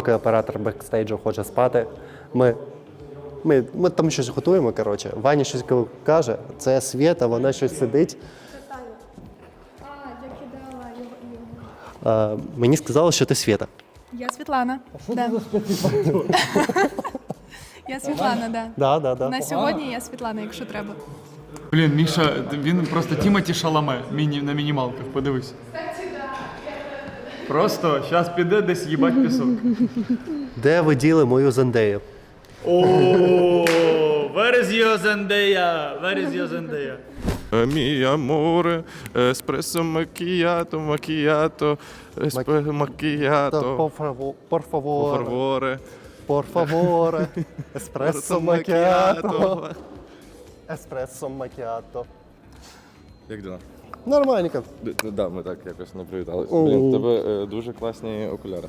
поки оператор бекстейджу хоче спати, ми, ми, ми там щось готуємо. Коротше. Ваня щось каже, це Свєта, вона щось сидить. А, мені сказали, що ти Свєта. Я Світлана. Да. Я Світлана, да. Да, да, да. На сьогодні я Світлана, якщо треба. Блін, Міша, він просто Тімоті Шаламе міні, на мінімалках, подивись. Просто зараз піде десь їбать пісок. Де ви діли мою зендею? О, where is your Zendaya? Where is your Zendaya? Мій аморе, еспресо макіято, макіято, еспресо макіято, по por favor, фарворе, por favor, еспресо макіато. Еспресо макіато. Як діла? Нормальненько. Да, ми так якось не привіталися. Блін, в тебе е, дуже класні окуляри.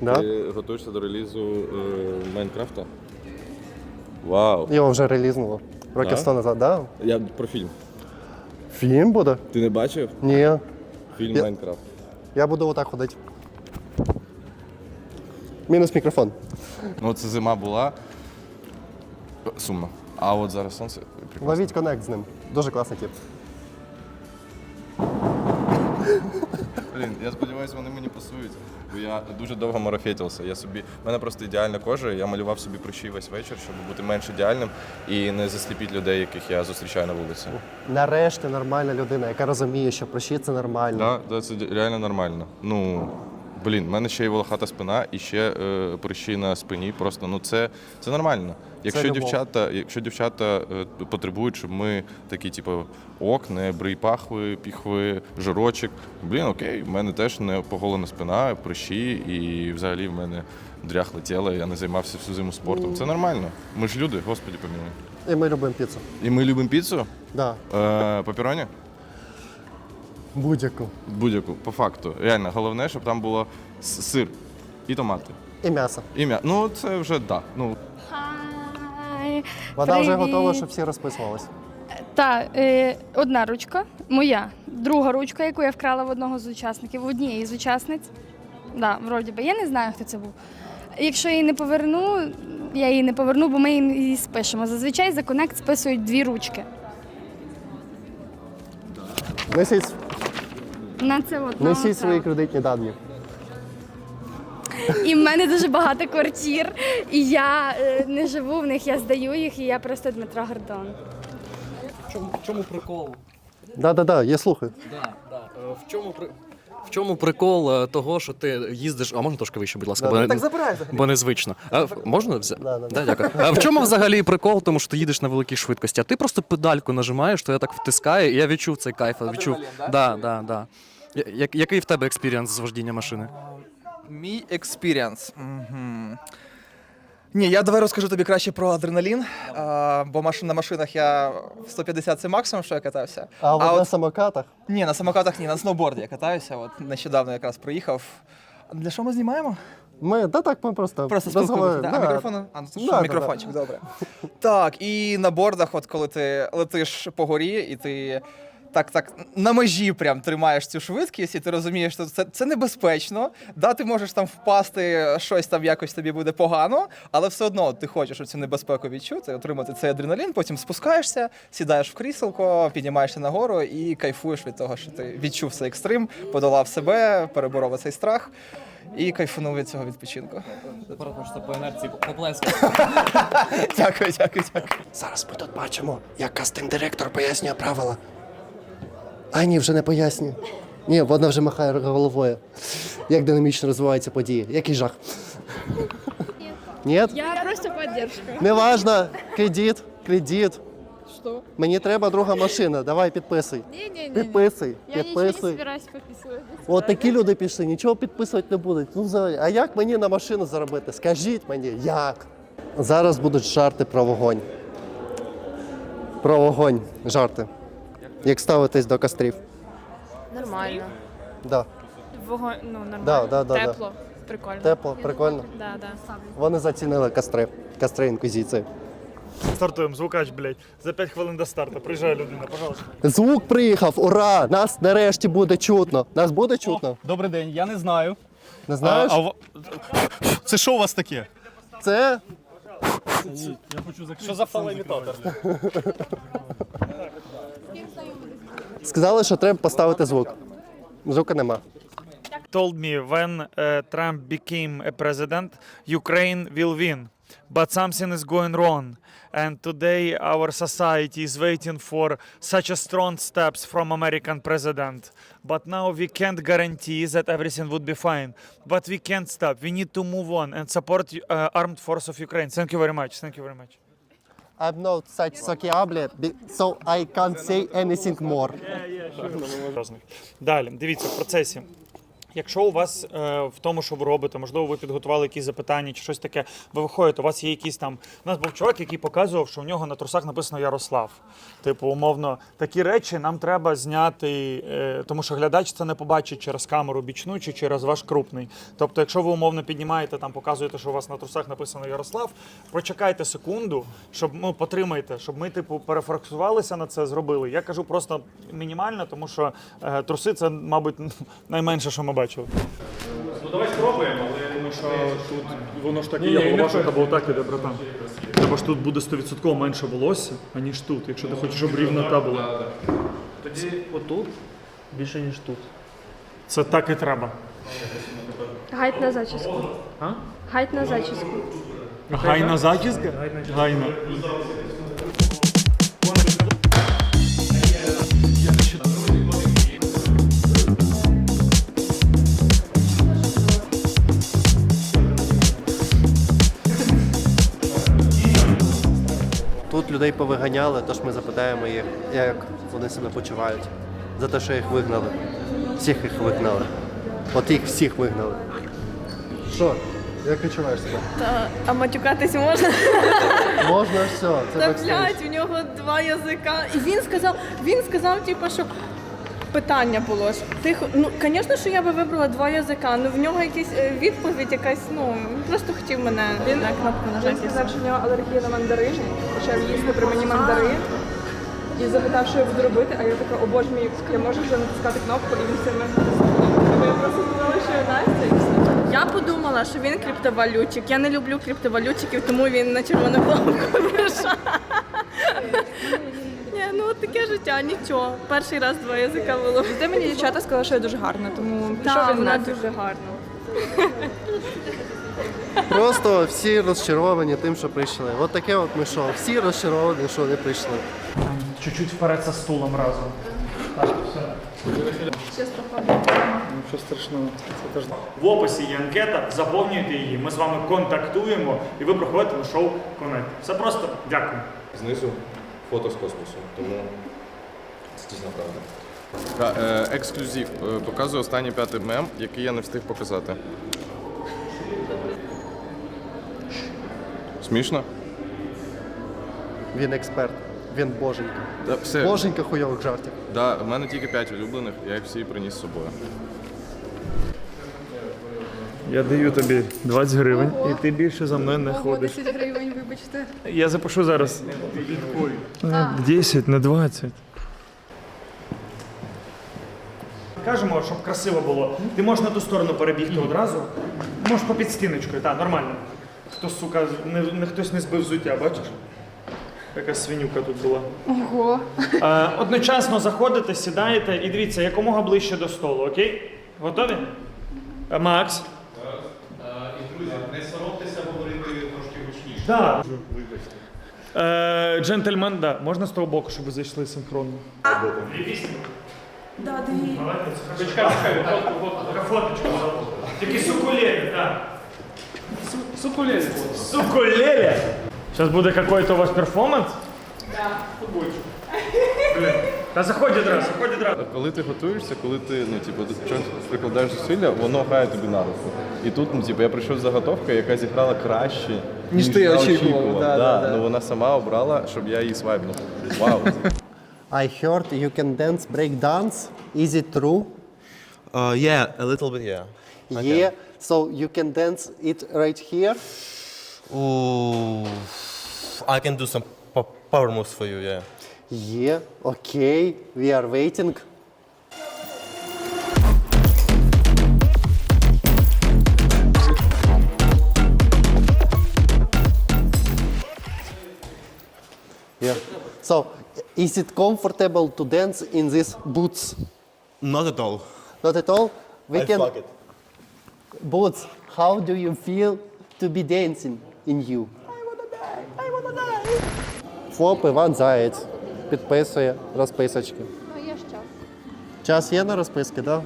Да? Ти готуєшся до релізу е, Майнкрафта? Вау! Його вже релізнуло. Років 100 назад, да? Я про фільм. Фільм буде? Ти не бачив? Ні. Фільм Я- Майнкрафт. Я буду отак ходити. Мінус мікрофон. Ну, це зима була. Сумно. А от зараз сонце. Ловіть коннект з ним. Дуже класний тип. Блін, я сподіваюся, вони мені пасують. Бо я дуже довго марафетився. Я собі, в мене просто ідеальна кожа. Я малював собі прищі весь вечір, щоб бути менш ідеальним і не засліпити людей, яких я зустрічаю на вулиці. Нарешті нормальна людина, яка розуміє, що прощі це нормально. Да, да, це реально нормально. Ну, блін, в мене ще й волохата спина і ще е, прищі на спині. Просто ну це, це нормально. Якщо любов. дівчата, якщо дівчата е, потребують, щоб ми такі, типу, ок, не брий пахви, піхви, жирочок. Блін, окей, в мене теж не поголена спина, прищі, і взагалі в мене дряхле тіло, я не займався всю зиму спортом. Це нормально. Ми ж люди, господі помилуй. І ми любимо піцу. І ми любимо піцу. Да. Е, папероні? Будь-яку. Будь-яку, по факту. Реально, головне, щоб там було с- сир і томати. І м'ясо. І м'я... Ну, це вже да. Ну, Хай. Вона вже Привіт. готова, щоб всі розписувались. Та, е, одна ручка моя, друга ручка, яку я вкрала в одного з учасників, в однієї з учасниць. Да, вроді би. Я не знаю, хто це був. Якщо я її не поверну, я її не поверну, бо ми її спишемо. Зазвичай за конект списують дві ручки. Несіть, На це от. на несіть свої кредитні дані. І в мене дуже багато квартир, і я е, не живу в них, я здаю їх, і я просто Дмитро Гордон. В чому, в чому прикол? Да-да-да, я слухаю. Да, да. Е, В чому при... В чому прикол е, того, що ти їздиш. А можна трошки вище, будь ласка, бо, не- забирай. бо незвично. А, в- можна взяти? Да, да, Да, дякую. А в чому взагалі прикол, тому що ти їдеш на великій швидкості, а ти просто педальку нажимаєш, то я так втискаю, і я відчув цей кайф. Відчув. Да, да, да. Я- як- Який в тебе експірієнс з вождіння машини? Мій експіріанс. Угу. Ні, я давай розкажу тобі краще про адреналін, а, бо маш... на машинах я в 150 це максимум, що я катався. А, от на от... самокатах Ні, на самокатах ні, на сноуборді я катаюся. От нещодавно якраз приїхав. А Для що ми знімаємо? ми, да так, ми просто, Просто спілкуємося. Да, а мікрофон? А, ну, це Да, що, да, мікрофончик, добре. Так, і на бордах, от коли ти летиш по горі, і ти так, так на межі прям тримаєш цю швидкість, і ти розумієш, що це, це небезпечно. Да, ти можеш там впасти, щось там якось тобі буде погано, але все одно ти хочеш цю небезпеку відчути, отримати цей адреналін, потім спускаєшся, сідаєш в кріселко, піднімаєшся нагору і кайфуєш від того, що ти відчув цей екстрим, подолав себе, переборов цей страх. І кайфанув від цього відпочинку. Просто по інерції поплескати. Дякую, дякую, дякую. Зараз ми тут бачимо, як кастинг-директор пояснює правила. А ні, вже не пояснює. Ні, вона вже махає головою. Як динамічно розвиваються події. Який жах. Ні? Я просто підтримка. Неважно. Кредит, кредит. Що? Мені треба друга машина. Давай підписуй. Ні-ні-ні. Підписуй. Я нічого не Підписуй. збираюсь підписувати. От такі люди пішли, нічого підписувати не будуть. Ну взагалі, а як мені на машину заробити? Скажіть мені, як? Зараз будуть жарти про вогонь. Про вогонь. Жарти. Як ставитись до кострів? Нормально. Да. Вогонь, ну нормально. Да, да, да, да. Тепло. Прикольно. Тепло, прикольно. Да, да. Вони зацінили костри. Костри інквізиції. Стартуємо, звукач, блядь. За 5 хвилин до старту. Приїжджає людина, пожалуйста. Звук приїхав, ура! Нас нарешті буде чутно. Нас буде чутно? Добрий день, я не знаю. Не знаєш? А, а, в- це що у вас таке? Це Що за фалоімітатор? сказали, що треба поставити звук. Звука нема. told me when uh, Trump became a president, Ukraine will win. But something is going wrong. And today our society is waiting for such a strong steps from American president. But now we can't guarantee that everything would be fine. But we can't stop. We need to move on and support uh, armed force of Ukraine. Thank you very much. Thank you very much. I'm not such sociable, so I can't say anything more. Далі, дивіться, в процесі. Якщо у вас е, в тому, що ви робите, можливо, ви підготували якісь запитання чи щось таке, ви виходите, у вас є якісь там. У нас був чувак, який показував, що у нього на трусах написано Ярослав. Типу, умовно, такі речі нам треба зняти, е, тому що глядач це не побачить через камеру бічну чи через ваш крупний. Тобто, якщо ви умовно піднімаєте, там показуєте, що у вас на трусах написано Ярослав, прочекайте секунду, щоб ну, потримайте, щоб ми, типу, перефраксувалися на це, зробили. Я кажу просто мінімально, тому що е, труси це, мабуть, найменше, що ми бачили. Ну давай спробуємо, але тому що тут воно ж так і є, голова, що або так іде, братан. Треба ж тут буде 100% менше волосся, аніж тут, якщо ти хочеш, щоб рівнота була. Тоді отут більше, ніж тут. Це так і треба. Гайд на зачіску. А? Гайд на зачіску. Гайна зачіска? Гайна. Людей повиганяли, тож ми запитаємо їх, як вони себе почувають за те, що їх вигнали. Всіх їх вигнали. От їх всіх вигнали. Що? Як відчуваєш себе? А матюкатись можна? Можна все. Це Та бекстейдж. блядь, у нього два язика. І він сказав, він сказав, типу, що питання було ж. Ти хо- ну, звісно, що я би вибрала два язика, ну в нього якась е, відповідь, якась, ну він просто хотів мене на кнопку нажати. і все. що в нього алергія на мандарини, почав їсти при мені мандарин і запитав, що я буду робити, а я така, о боже мій, я можу вже натискати кнопку, і він все мене я просто сказала, що я Настя і все. Я подумала, що він криптовалютчик. Я не люблю криптовалютчиків, тому він на червону кнопку вирішав. Ну от таке життя, нічого. Перший раз два язика було. Де мені дівчата сказали, що я дуже гарна, тому пішов Так, він вона дуже гарна. Просто всі розчаровані тим, що прийшли. От таке от ми шоу. Всі розчаровані, що не прийшли. Чуть-чуть вперед за стулом разом. Нічого страшного. Це теж... В описі є анкета, заповнюйте її, ми з вами контактуємо і ви проходите на шоу Конект. Все просто дякую. Знизу фото з космосу, тому це дійсно правда. Та, е, ексклюзив. Е, Показую останній п'ятий мем, який я не встиг показати. Смішно? Він експерт, він боженька. Да, все. Боженька хуйових жартів. Да, в мене тільки 5 улюблених, я їх всі приніс з собою. Я даю тобі 20 гривень, і ти більше за мною не ходиш. 10 гривень, вибачте. Я запишу зараз. 10, не 20. Кажемо, щоб красиво було. Ти можеш на ту сторону перебігти одразу. Можеш по підстіночкою, так, нормально. Хто, сука, не, не хтось не збив взуття, бачиш? Якась свинюка тут була. Ого. Е, одночасно заходите, сідаєте і дивіться, якомога ближче до столу, окей? Готові? Е, Макс? І друзі, не соромтеся говорити Так. Е, джентльмен, да. Можна з того боку, щоб ви зайшли синхронно? Да, дві. Чекай, чекай, фотку, фотку. Тільки сукулелі, так. Сукулелі. Сукулелі? Сейчас буде какой-то у вас перформанс? Да. Футбольчик. Та заходь одразу, заходь одразу. Коли ти готуєшся, коли ти ну, типу, до чогось прикладаєш зусилля, воно грає тобі на руку. І тут, ну, типу, я прийшов з заготовкою, яка зіграла краще, Ніж ти я очікував, да, да, да. Ну вона сама обрала, щоб я її свайпнув. Вау. I heard you can dance break dance. Is it true? Uh, yeah, a little bit, yeah. Yeah. So you can dance it right here. Ooh, I can do some po- power moves for you, yeah. Yeah. Okay. we are waiting. Yeah. So, is it comfortable to dance in these boots? Not at all. Not at all? We I can. fuck it. Boots, how do you feel to be dancing in you? I wanna die! I wanna die! Фоп one Заєць. Підписує розписочки. Ну, є ж час. Час є на розписки, так? Да?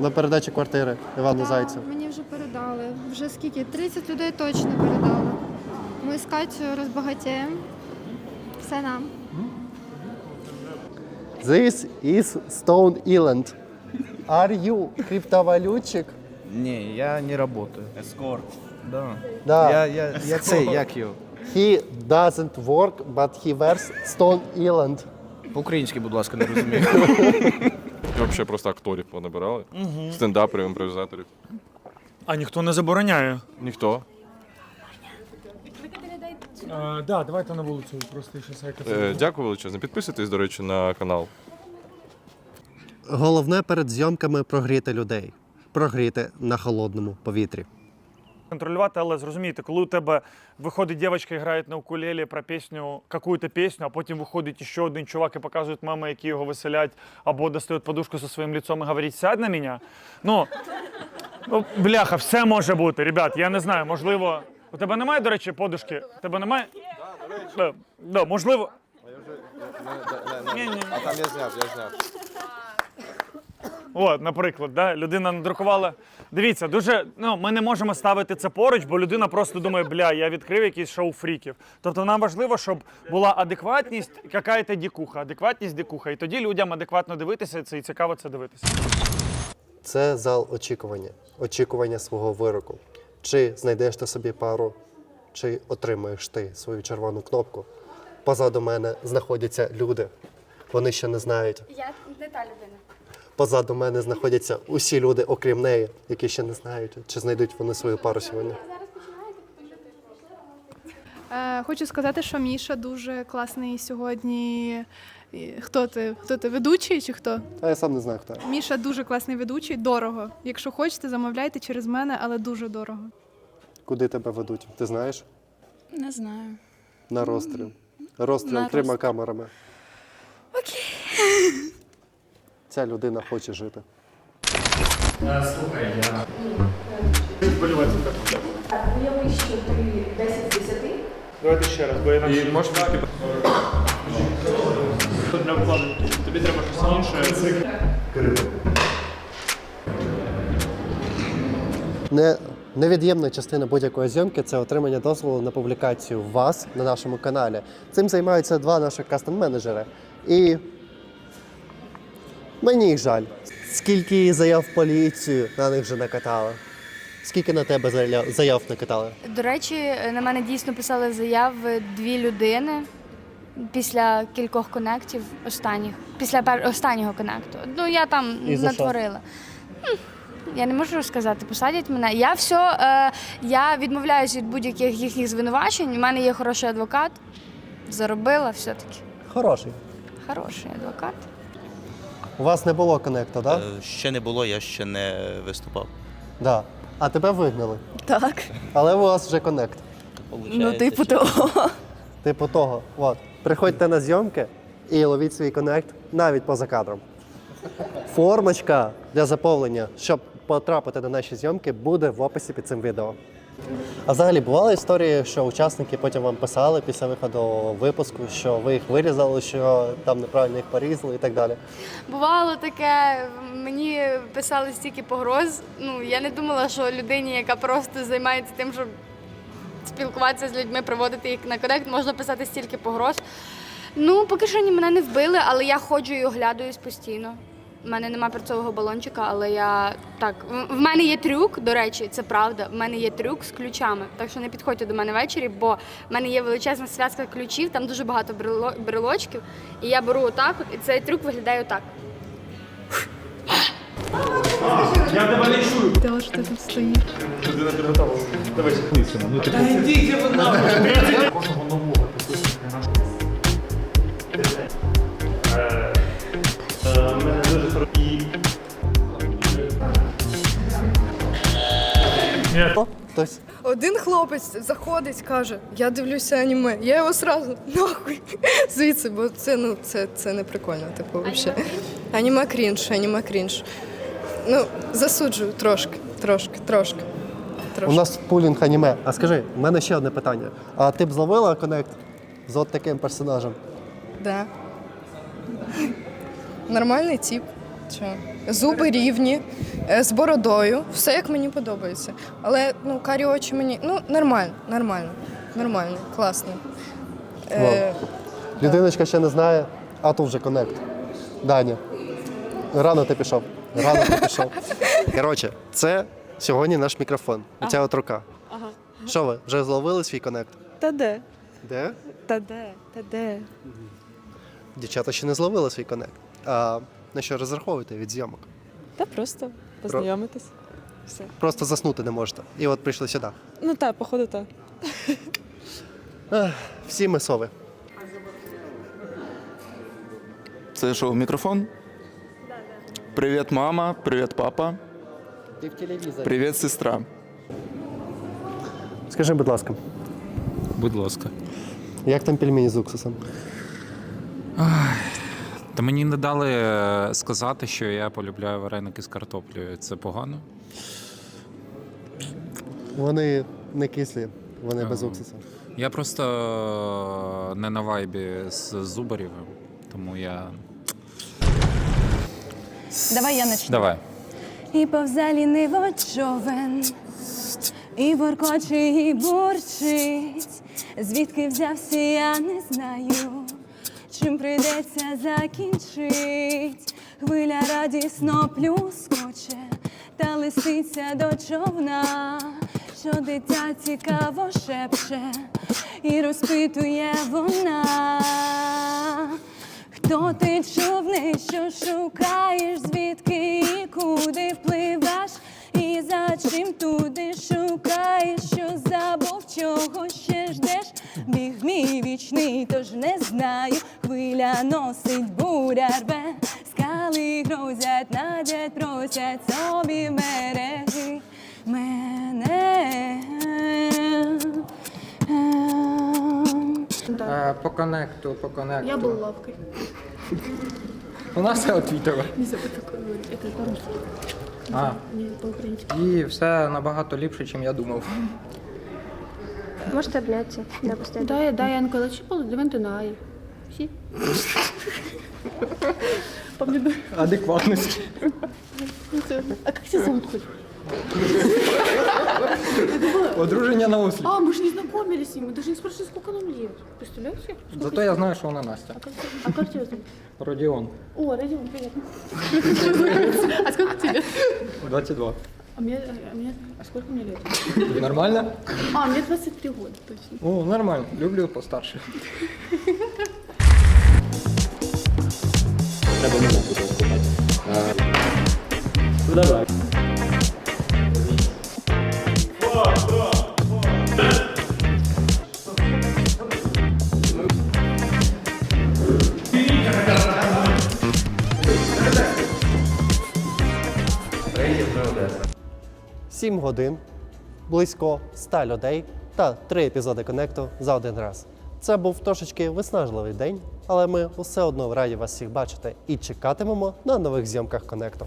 На передачі квартири Івану Зайцю. Мені вже передали. Вже скільки? 30 людей точно передали. Ми з Катю розбагатіємо. Все нам. This is Stone Island. Are you криптовалютчик? Ні, я не работаю. Ескорт. Да. Да. Я, я, я цей, як його? He doesn't work, but he wears Stone Island. По-українськи, будь ласка, не розумію. Взагалі просто акторів понабирали, стендаперів, імпровізаторів. А ніхто не забороняє. Ніхто. Е, да, давайте на вулицю, просто ще сайка. Е, дякую величезно. Підписуйтесь, до речі, на канал. Головне перед зйомками прогріти людей. Прогріти на холодному повітрі. Контролювати, але зрозумійте, коли у тебе виходить дівчинка і грає на укулелі про пісню, какую-то пісню, а потім виходить ще один чувак і показують меми, які його веселять, або достають подушку зі своїм лицом і говорять, сядь на мене. Ну, ну, бляха, все може бути. Ребят, я не знаю, можливо. У тебе немає, до речі, подушки? У тебе немає? Да, да, можливо. Ні-ні. А там я зняв, я зняв. От, наприклад, да, людина надрукувала. Дивіться, дуже ну ми не можемо ставити це поруч, бо людина просто думає, бля, я відкрив якийсь шоу фріків. Тобто нам важливо, щоб була адекватність, яка-то дікуха, адекватність дікуха. І тоді людям адекватно дивитися це і цікаво це дивитися. Це зал очікування, очікування свого вироку. Чи знайдеш ти собі пару, чи отримаєш ти свою червону кнопку. Позаду мене знаходяться люди. Вони ще не знають. Я не та людина. Позаду мене знаходяться усі люди, окрім неї, які ще не знають, чи знайдуть вони свою пару сьогодні. Е, хочу сказати, що Міша дуже класний сьогодні. Хто ти? Хто ти? Ведучий чи хто? А я сам не знаю хто. Міша дуже класний ведучий, дорого. Якщо хочете, замовляйте через мене, але дуже дорого. Куди тебе ведуть? Ти знаєш? Не знаю. На розстріл. Розстріл На трьома камерами. Окей. Ця людина хоче жити. Давайте ще раз, бо я І для вкладу. Тобі треба щось інше. Не, невід'ємна частина будь-якої зйомки це отримання дозволу на публікацію вас на нашому каналі. Цим займаються два наших кастом-менеджери. І мені їх жаль. Скільки заяв в поліцію на них вже накатали? Скільки на тебе заяв, заяв накатали? До речі, на мене дійсно писали заяви дві людини після кількох конектів останніх. Після останнього конекту. Ну я там І за що? натворила. Я не можу розказати, посадять мене. Я все, е, я відмовляюся від будь-яких їхніх звинувачень. У мене є хороший адвокат. Заробила все-таки. Хороший. Хороший адвокат. У вас не було коннекту, так? Е, Ще не було, я ще не виступав. Да. А тебе вигнали. Так. Але у вас вже коннект. Ну, типу того. Типу того. От. Приходьте на зйомки і ловіть свій коннект навіть поза кадром. Формочка для заповнення, щоб потрапити на наші зйомки, буде в описі під цим відео. А взагалі бували історії, що учасники потім вам писали після виходу випуску, що ви їх вирізали, що там неправильно їх порізали і так далі. Бувало таке, мені писали стільки погроз. Ну, я не думала, що людині, яка просто займається тим, щоб спілкуватися з людьми, приводити їх на коннект, можна писати стільки погроз. Ну, поки що ні, мене не вбили, але я ходжу і оглядаюсь постійно. У мене немає перцового балончика, але я так. в- мене є трюк, до речі, це правда. В мене є трюк з ключами. Так що не підходьте до мене ввечері, бо в мене є величезна зв'язка ключів, там дуже багато брело- брелочків. І я беру отак, от, і цей трюк виглядає отак. Те, що ти тут стоїш. Кожного нового підписника Ні, О, хтось. Один хлопець заходить, каже: Я дивлюся аніме. Я його сразу нахуй звідси, бо це ну це, це не прикольно. Типу, взагалі. Аніме крінж, аніме крінж. Ну, засуджую трошки, трошки, трошки. У нас пулінг аніме. А скажи, в мене ще одне питання. А ти б зловила коннект з от таким персонажем? Да. Нормальний тип. Чо? Зуби рівні, з бородою, все як мені подобається. Але ну, карі очі мені. Ну, нормально, нормально, нормально, класно. Е, Людиночка ще не знає, а тут вже коннект. Даня. Рано ти пішов. Рано ти пішов. Коротше, це сьогодні наш мікрофон. Оця от рука. Ага. Що ви, вже зловили свій коннект? Та де? Де? Та де? Та де? Дівчата ще не зловили свій коннект. А на що розраховуєте від зйомок? Та просто познайомитись. Все. Просто заснути не можете. І от прийшли сюди. Ну так, походу, так. Ех, Всі ми сови. Це що, мікрофон? Привіт, мама, привіт, папа, Ти в телевізорі. привіт, сестра. Скажи, будь ласка, Будь ласка. як там пельмені з уксусом? Та мені не дали е, сказати, що я полюбляю вареники з картоплею. Це погано? Вони не кислі, вони без уксусу. Я просто е, не на вайбі з Зубарєвим, тому я. Давай я начну. Давай. І повзалі не човен, і воркоче, і бурчить. Звідки взявся, я не знаю. Чим прийдеться закінчить. Хвиля радісно плюскоче, та лисиця до човна, що дитя цікаво шепче, і розпитує вона. Хто ти човний, що шукаєш, звідки і куди впливаш, і за чим туди шукаєш, що забув, чого ще ждеш? Біг мій вічний, тож не знаю. Хвиля носить буря рве, скали грозять, надять, просять собі мережі мене. Е, По коннекту, по коннекту. Я был лавкой. У нас все отвітило. Не забудь, это по-русски. А, Не по-украински. і все набагато ліпше, ніж я думав. Можете обняться. Да, поставить. Да, да, я Анкола Чипала, Девенти Най. Всі? Помню, Адекватність. А как тебя зовут хоть? Одруження на осліп. А, мы же не знакомились с ним, мы даже не спрашивали, сколько нам лет. Представляете? Сколько Зато я знаю, що вона Настя. А как, а как тебя зовут? Родіон. О, Родион, привет. А сколько тебе? 22. А мне, а мне, а сколько мне лет? Нормально? А, мне 23 года, точно. О, нормально. Люблю постарше. Сім годин, близько 100 людей та три епізоди коннекту за один раз. Це був трошечки виснажливий день, але ми все одно раді вас всіх бачити і чекатимемо на нових зйомках коннекту.